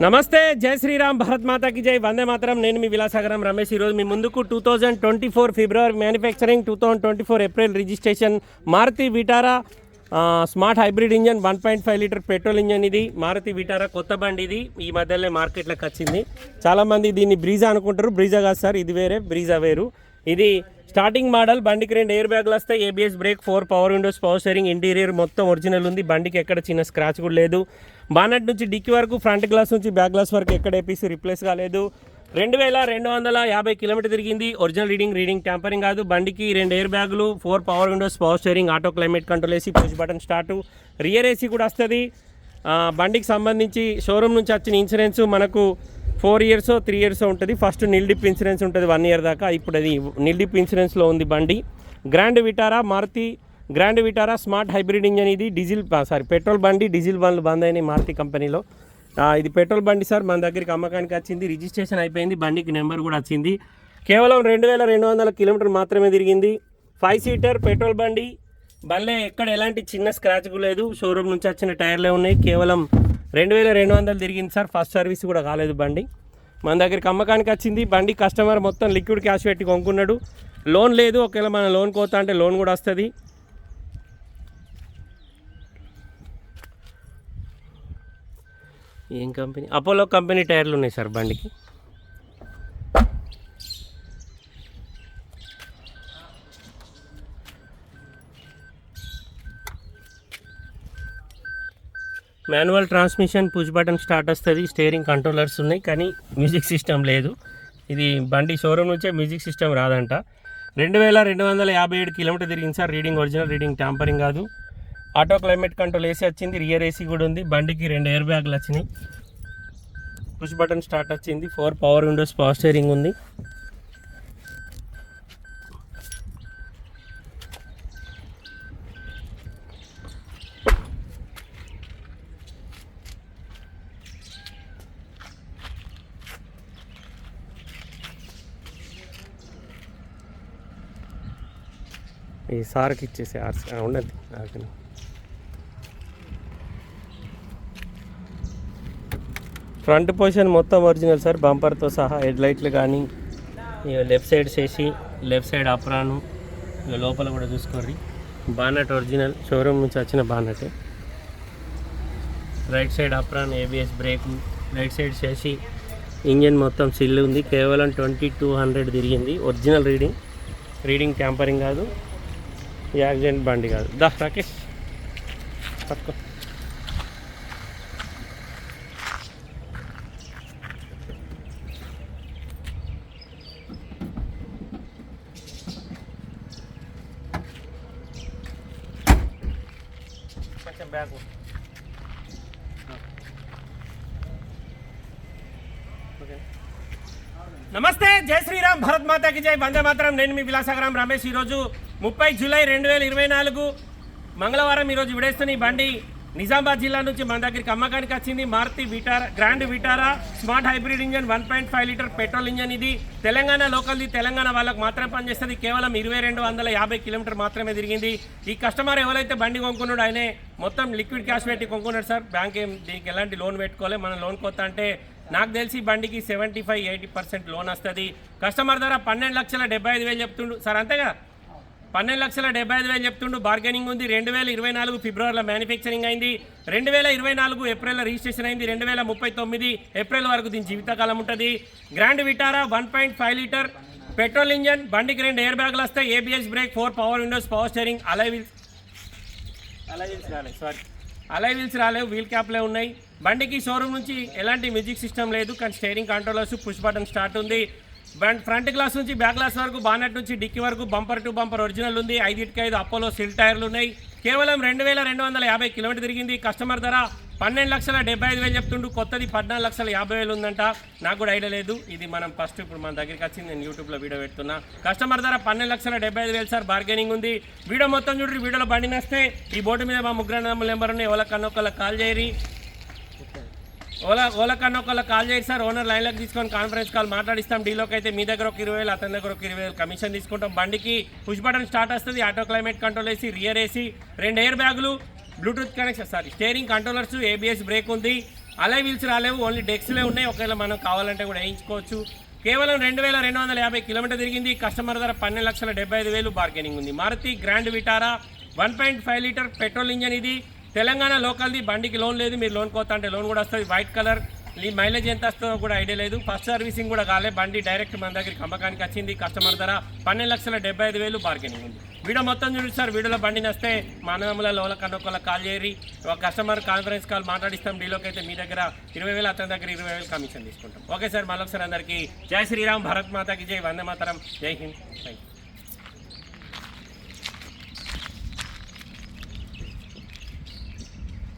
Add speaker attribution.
Speaker 1: నమస్తే జై శ్రీరామ్ భారత్ మాతాకి జై. వందే మాత్రం నేను మీ విలాసాగరం రమేష్. ఈరోజు మీ ముందుకు two thousand twenty four February manufacturing two thousand twenty four April registration. Maruti Vitara smart hybrid engine one point five litre petrol engine ఇది. మారుతి విటారా కొత్త బండి ఇది. ఈ మధ్యలో మార్కెట్లోకి వచ్చింది. చాలామంది దీన్ని బ్రీజా అనుకుంటారు. బ్రీజా కాదు సార్ ఇది వేరే. బ్రీజా వేరు. ఇది స్టార్టింగ్ మోడల్ బండికి రెండు ఎయిర్ బ్యాగ్లు వస్తాయి ABS brake four power windows power steering interior మొత్తం ఒరిజినల్ ఉంది. బండికి ఎక్కడ చిన్న స్క్రాచ్ కూడా లేదు. బానట్ నుంచి డిక్కీ వరకు ఫ్రంట్ గ్లాస్ నుంచి బ్యాక్ గ్లాస్ వరకు ఎక్కడ ఏపీసీ రిప్లేస్ కాలేదు. రెండు వేల రెండు వందల యాభై కిలోమీటర్ తిరిగింది. ఒరిజినల్ రీడింగ్ రీడింగ్ ట్యాంపరింగ్ కాదు. బండికి రెండు ఎయిర్ బ్యాగులు four power windows power steering auto climate control AC push button start rear AC కూడా వస్తుంది. బండికి సంబంధించి షోరూమ్ నుంచి వచ్చిన ఇన్సూరెన్స్ మనకు ఫోర్ ఇయర్స్ త్రీ ఇయర్స్ ఉంటుంది. ఫస్ట్ నిల్డిప్ ఇన్సూరెన్స్ ఉంటుంది వన్ ఇయర్ దాకా. ఇప్పుడు అది నిల్డిప్ ఇన్సూరెన్స్లో ఉంది బండి. Grand Vitara Maruti. Grand Vitara smart hybrid engine ఇది. డీజిల్ సారీ పెట్రోల్ బండి డీజిల్ బండ్లు బంద్ అయినాయి మారుతి కంపెనీలో. ఇది పెట్రోల్ బండి సార్ మన దగ్గరికి అమ్మకానికి వచ్చింది. రిజిస్ట్రేషన్ అయిపోయింది. బండికి నెంబర్ కూడా వచ్చింది. కేవలం రెండు వేల రెండు వందల కిలోమీటర్ మాత్రమే తిరిగింది. ఫైవ్ సీటర్ పెట్రోల్ బండి. బండ్లే ఎక్కడ ఎలాంటి చిన్న స్క్రాచ్ లేదు. షోరూమ్ నుంచి వచ్చిన టైర్లే ఉన్నాయి. కేవలం రెండు వేల రెండు వందలు తిరిగింది సార్. ఫస్ట్ సర్వీస్ కూడా కాలేదు బండి. మన దగ్గరికి అమ్మకానికి వచ్చింది. బండి కస్టమర్ మొత్తం లిక్విడ్ క్యాష్ పెట్టి కొనుక్కున్నాడు. లోన్ లేదు. ఒకవేళ మన లోన్ కోతా అంటే లోన్ కూడా వస్తుంది. ఏం కంపెనీ? అపోలో కంపెనీ టైర్లు ఉన్నాయి సార్ బండికి. Manual transmission push button start వస్తుంది. స్టీరింగ్ కంట్రోలర్స్ ఉన్నాయి కానీ మ్యూజిక్ సిస్టమ్ లేదు. ఇది బండి షోరూమ్ నుంచే మ్యూజిక్ సిస్టమ్ రాదంట. రెండు వేల రెండు వందల యాభై ఏడు కిలోమీటర్ తిరిగింది sir. Reading original reading tampering కాదు. ఆటో క్లైమేట్ కంట్రోల్ ఏసీ వచ్చింది రియర్ ఏసీ కూడా ఉంది. బండికి రెండు ఎయిర్ బ్యాగ్లు వచ్చినాయి. పుష్ బటన్ స్టార్ట్ వచ్చింది. Four power windows power steering ఉంది. ఈ సార్కి ఇచ్చేసి ఆర్సీ ఉన్నది నాకు ఫ్రంట్ పొజిషన్ మొత్తం ఒరిజినల్ సార్. బంపర్తో సహా హెడ్ లైట్లు కానీ లెఫ్ట్ సైడ్ చేసి లెఫ్ట్ సైడ్ అప్రాను లోపల కూడా చూసుకోర్రి బానట్ ఒరిజినల్. షోరూమ్ నుంచి వచ్చిన bonnet. Right side apron ABS brake. Right side చేసి ఇంజన్ మొత్తం సిల్ ఉంది. కేవలం ట్వంటీ టూ హండ్రెడ్ తిరిగింది. Original reading. రీడింగ్ ట్యాంపరింగ్ కాదు. యాక్సిడెంట్ బండి కాదు దా రాకేష్ పట్టుకో కొంచెం బ్యాక్ నమస్తే జై శ్రీరామ్ భరత్ మాతాకి జై వందే మాతరం నేను మీ విలాసాగరం రమేష్ ఈరోజు ముప్పై జూలై రెండు వేల ఇరవై నాలుగు మంగళవారం ఈరోజు విడేస్తున్న ఈ బండి నిజామాబాద్ జిల్లా నుంచి మన దగ్గరికి అమ్మకానికి వచ్చింది. Maruti Vitara grand Vitara smart hybrid engine one point five litre petrol engine ఇది. తెలంగాణ లోకల్ది తెలంగాణ వాళ్ళకు మాత్రమే పనిచేస్తుంది. కేవలం ఇరవై రెండు వందల యాభై కిలోమీటర్ మాత్రమే తిరిగింది. ఈ కస్టమర్ ఎవరైతే బండి కొనుక్కున్నాడు ఆయనే మొత్తం లిక్విడ్ క్యాష్ పెట్టి కొనుక్కున్నాడు సార్. బ్యాంక్ ఏం దీనికి ఎలాంటి లోన్ పెట్టుకోవాలి మనం లోన్ కొత్త అంటే నాకు తెలిసి బండికి seventy five eighty percent loan వస్తుంది. కస్టమర్ ధర పన్నెండు లక్షల డెబ్బై ఐదు వేలు చెప్తుండు. సార్ అంతేగా? పన్నెండు లక్షల డెబ్బై ఐదు వేలు చెప్తుండు. బార్గెనింగ్ ఉంది. రెండు వేల ఇరవై నాలుగు ఫిబ్రవరిలో మ్యానుఫ్యాక్చరింగ్ అయింది. రెండు వేల ఇరవై నాలుగు ఏప్రిల్లో రిజిస్ట్రేషన్ అయింది. రెండు వేల ముప్పై తొమ్మిది ఏప్రిల్ వరకు దీని జీవితకాలం ఉంటుంది. Grand Vitara one point five litre petrol engine బండికి రెండు ఎయిర్ బ్యాగులు వస్తాయి. ABS brake four power windows power steering alloy wheels alloy wheels రాలేదు. సారీ అలై వీల్స్ రాలేవు. వీల్ క్యాప్లే ఉన్నాయి. బండికి షోరూమ్ నుంచి ఎలాంటి మ్యూజిక్ సిస్టమ్ లేదు. కానీ steering controllers push button start ఉంది. ఫ్రంట్ గ్లాస్ నుంచి బ్యాక్ గ్లాస్ వరకు బానెట్ నుంచి డిక్కీ వరకు బంపర్ టు బంపర్ ఒరిజినల్ ఉంది. ఐదుకి ఐదు అపోలో సిల్ టైర్లు ఉన్నాయి. కేవలం రెండు వేల రెండు వందల యాభై కిలోమీటర్ తిరిగింది. కస్టమర్ ధర పన్నెండు లక్షల డెబ్బై ఐదు వేలు చెప్తుండు. కొత్తది పద్నాలుగు లక్షల యాభై వేలు ఉందంట. నాకు కూడా ఐడియా లేదు. ఇది మనం ఫస్ట్ ఇప్పుడు మన దగ్గరికి వచ్చింది నేను యూట్యూబ్లో వీడియో పెడుతున్నా. కస్టమర్ ధర పన్నెండు లక్షల డెబ్బై ఐదు వేలు సార్. బార్గెనింగ్ ఉంది. వీడియో మొత్తం చూడండి వీడియోలో బండి నస్తే ఈ బోర్డు మీద మా ముగ్గురు నెంబర్ నెంబర్ని ఎవరికన్నా ఒకళ్ళకి కాల్ చేయరి. ఓలా ఓలా కన్నా ఒకళ్ళకి కాల్ చేయండి సార్. ఓనర్ లైన్లోకి తీసుకొని కాన్ఫరెన్స్ కాల్ మాట్లాడిస్తాం. డీలోకి అయితే మీ దగ్గర ఒక ఇరవై వేలు అతని దగ్గర ఒక ఇరవై వేలు కమిషన్ తీసుకుంటాం. బండికి పుష్ బటన్ స్టార్ట్ వస్తుంది. ఆటో క్లైమేట్ కంట్రోల్ వేసి రియర్ ఏసీ రెండు ఎయిర్ బ్యాగులు bluetooth connection sorry steering controllers ABS brake ఉంది. అలై వీల్స్ రాలేవు ఓన్లీ డెక్స్లే ఉన్నాయి. ఒకవేళ మనం కావాలంటే కూడా వేయించుకోవచ్చు. కేవలం రెండు వేల రెండు వందల యాభై కిలోమీటర్ తిరిగింది. కస్టమర్ ధర పన్నెండు లక్షల డెబ్బై ఐదు వేలు బార్గెనింగ్ ఉంది. Maruti grand Vitara one point five litre petrol engine ఇది. తెలంగాణ లోకల్ది బండికి లోన్ లేదు మీరు లోన్ కోతా అంటే లోన్ కూడా వస్తుంది. వైట్ కలర్ ఈ మైలేజ్ ఎంత వస్తుందో కూడా ఐడియా లేదు. ఫస్ట్ సర్వీసింగ్ కూడా కాలే బండి డైరెక్ట్ మన దగ్గరికి అమ్మకానికి వచ్చింది కస్టమర్ ధర పన్నెండు లక్షల డెబ్బై ఐదు వేలు బార్గెనింగ్ ఉంది. వీడియో మొత్తం చూడండి సార్ వీడియోలో బండి నస్తే మా అన్నదమ్ముల లోల కన్నొక్కల కాల్ చేయరి ఒక కస్టమర్ కాన్ఫరెన్స్ కాల్ మాట్లాడిస్తాం డీలోకి అయితే మీ దగ్గర ఇరవై వేలు అతని దగ్గర ఇరవై వేలు కమిషన్ తీసుకుంటాం. ఓకే సార్ మళ్ళొకసారి అందరికీ జై శ్రీరామ్ భారత్ మాతాకి జై వందే మాతరం జై హింద్ థ్యాంక్ యూ